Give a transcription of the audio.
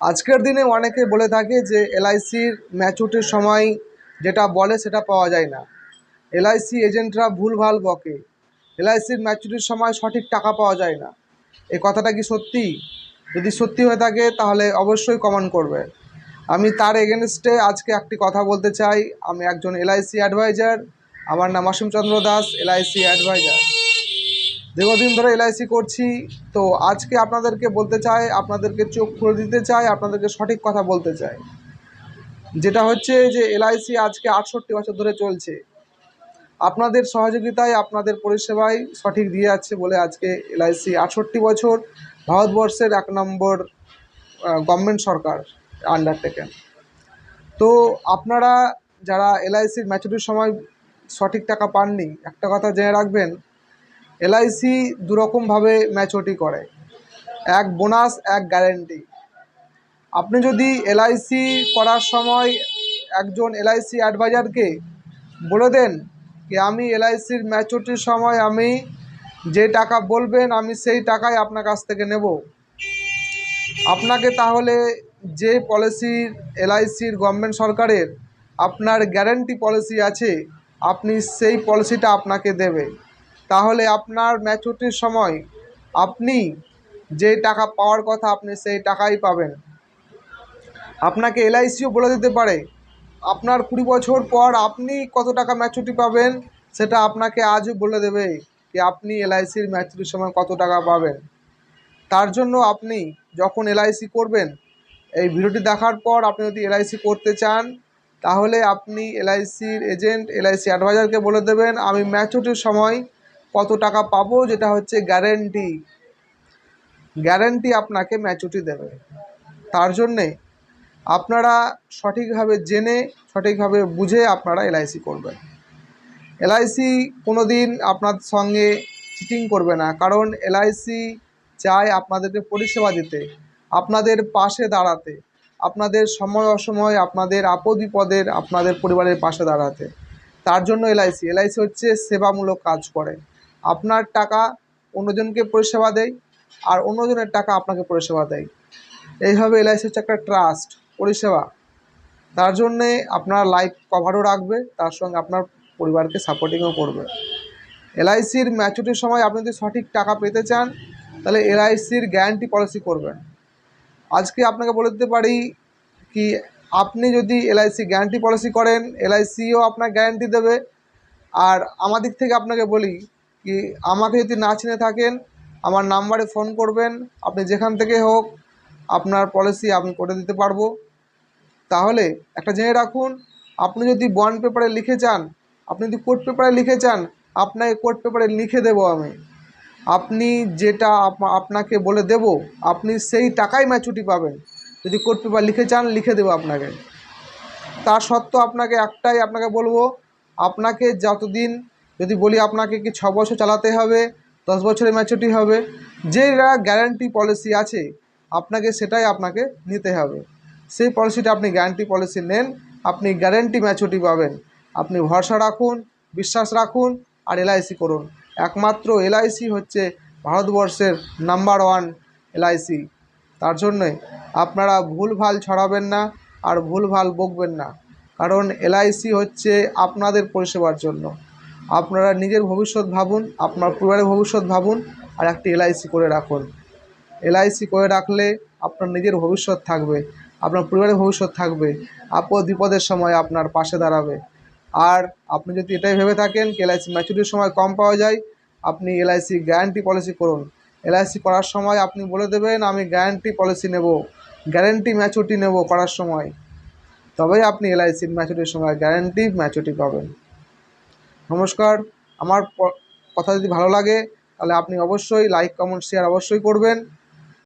আজকের দিনে অনেকে বলে থাকে যে এলআইসির ম্যাচুরিটির সময় যেটা বলে সেটা পাওয়া যায় না। এলআইসি এজেন্টরা ভুলভাল বকে। এলআইসির ম্যাচুরিটির সময় সঠিক টাকা পাওয়া যায় না। এই কথাটা কি সত্যি? যদি সত্যি হয়ে থাকে, তাহলে অবশ্যই কমেন্ট করবে। আমি তার এগেনস্টে আজকে একটি কথা বলতে চাই। আমি একজন এলআইসি অ্যাডভাইজার। আমার নাম অসীম চন্দ্র দাস, এলআইসি অ্যাডভাইজার। দীর্ঘদিন ধরে এলআইসি করছি, তো আজকে আপনাদেরকে বলতে চাই, আপনাদেরকে চোখ খুলে দিতে চাই, আপনাদেরকে সঠিক কথা বলতে চাই। যেটা হচ্ছে যে এলআইসি আজকে আটষট্টি বছর ধরে চলছে। আপনাদের সহযোগিতায়, আপনাদের পরিষেবায় সঠিক দিয়ে যাচ্ছে বলে আজকে এলআইসি। আটষট্টি বছর ভারতবর্ষের এক নম্বর গভর্নমেন্ট সরকার আন্ডারটেকেন তো আপনারা যারা এলআইসির ম্যাচুরিটির সময় সঠিক টাকা পাননি, একটা কথা জেনে রাখবেন এলআইসি দুরকমভাবে ম্যাচুরিটি করে। এক বোনাস এক গ্যারেন্টি আপনি যদি এলআইসি করার সময় একজন এলআইসি অ্যাডভাইজারকে বলে দেন যে, আমি এলআইসির ম্যাচুরিটির সময় আমি যে টাকা বলবেন, আমি সেই টাকাই আপনার কাছ থেকে নেব। আপনাকে তাহলে যে পলিসির এলআইসির গভর্নমেন্ট সরকারের আপনার গ্যারেন্টি পলিসি আছে, আপনি সেই পলিসিটা আপনাকে দেবে। তাহলে আপনার ম্যাচুরিটির সময় আপনি যে টাকা পাওয়ার কথা আপনি সেই টাকাই পাবেন। আপনাকে এলআইসিও বলে দিতে পারে। আপনার কুড়ি বছর পর আপনি কত টাকা ম্যাচুরিটি পাবেন সেটা আপনাকে আজও বলে দেবে যে আপনি এলআইসির ম্যাচুরিটির সময় কত টাকা পাবেন। তার জন্য আপনি যখন এলআইসি করবেন, এই ভিডিওটি দেখার পর আপনি যদি এলআইসি করতে চান, তাহলে আপনি এলআইসির এজেন্ট এলআইসি অ্যাডভাইজারকে বলে দেবেন, আমি ম্যাচুরিটির সময় কত টাকা পাবো যেটা হচ্ছে গ্যারেন্টি গ্যারেন্টি আপনাকে ম্যাচুরিটি দেবে। তার জন্যে আপনারা সঠিকভাবে জেনে, সঠিকভাবে বুঝে আপনারা এলআইসি করবেন। এলআইসি কোনো দিন আপনার সঙ্গে চিটিং করবে না। কারণ এলআইসি চায় আপনাদেরকে পরিষেবা দিতে, আপনাদের পাশে দাঁড়াতে, আপনাদের সময় অসময় আপনাদের আপদ বিপদের আপনাদের পরিবারের পাশে দাঁড়াতে। তার জন্য এলআইসি এলআইসি হচ্ছে সেবামূলক কাজ করে। আপনার টাকা অন্যজনকে পরিষেবা দেয় আর অন্যজনের টাকা আপনাকে পরিষেবা দেয়। এইভাবে এলআইসি হচ্ছে একটা ট্রাস্ট, পরিষেবা। তার জন্যে আপনার লাইফ কভারও রাখবে, তার সঙ্গে আপনার পরিবারকে সাপোর্টিংও করবে। এলআইসির ম্যাচুরিটির সময় আপনি যদি সঠিক টাকা পেতে চান, তাহলে এলআইসির গ্যারান্টি পলিসি করবেন। আজকে আপনাকে বলে দিতে পারি কি, আপনি যদি এলআইসি গ্যারান্টি পলিসি করেন, এলআইসিও আপনার গ্যারান্টি দেবে। আর আমার দিক থেকে আপনাকে বলি কি আমাকে যদি না চিনে থাকেন, আমার নাম্বারে ফোন করবেন, আপনি যেখান থেকে হোক আপনার পলিসি আমি করে দিতে পারব। তাহলে একটা জেনে রাখুন, আপনি যদি বন্ড পেপারে লিখে চান, আপনি যদি কোর্ট পেপারে লিখে চান, আপনাকে কোর্ট পেপারে লিখে দেবো আমি। আপনি যেটা আপনাকে বলে দেব, আপনি সেই টাকাই ম্যাচুরিটি পাবেন। যদি কোর্ট পেপার লিখে চান, লিখে দেবো আপনাকে। তার সত্ত্বেও আপনাকে একটাই আপনাকে বলব, আপনাকে যতদিন যদি বলি আপনাকে কি ছ বছর চালাতে হবে, দশ বছরের ম্যাচুরিটি হবে যেটা গ্যারান্টি পলিসি আছে, আপনাকে সেটাই আপনাকে নিতে হবে। সেই পলিসিটা আপনি গ্যারান্টি পলিসি নেন, আপনি গ্যারান্টি ম্যাচুরিটি পাবেন। আপনি ভরসা রাখুন, বিশ্বাস রাখুন আর এলআইসি করুন। একমাত্র এলআইসি হচ্ছে ভারতবর্ষের নাম্বার ওয়ান এলআইসি তার জন্যে আপনারা ভুলভাল ছড়াবেন না আর ভুলভাল বকবেন না। কারণ এলআইসি হচ্ছে আপনাদের পরিষেবার জন্য। আপনারা নিজের ভবিষ্যৎ ভাবুন, আপনার পরিবারের ভবিষ্যৎ ভাবুন আর একটি এলআইসি করে রাখুন। এলআইসি করে রাখলে আপনার নিজের ভবিষ্যৎ থাকবে, আপনার পরিবারের ভবিষ্যৎ থাকবে, আপদ বিপদের সময় আপনার পাশে দাঁড়াবে। আর আপনি যদি এটাই ভেবে থাকেন এলআইসি ম্যাচুরিটির সময় কম পাওয়া যায়, আপনি এলআইসি গ্যারান্টি পলিসি করুন। এলআইসি করার সময় আপনি বলে দেবেন, আমি গ্যারান্টি পলিসি নেব গ্যারান্টি ম্যাচুরিটি নেব করার সময়। তবেই আপনি এলআইসির ম্যাচুরিটির সময় গ্যারান্টি ম্যাচুরিটি পাবেন। নমস্কার। আমার কথা যদি ভালো লাগে তাহলে আপনি অবশ্যই লাইক কমেন্ট শেয়ার অবশ্যই করবেন।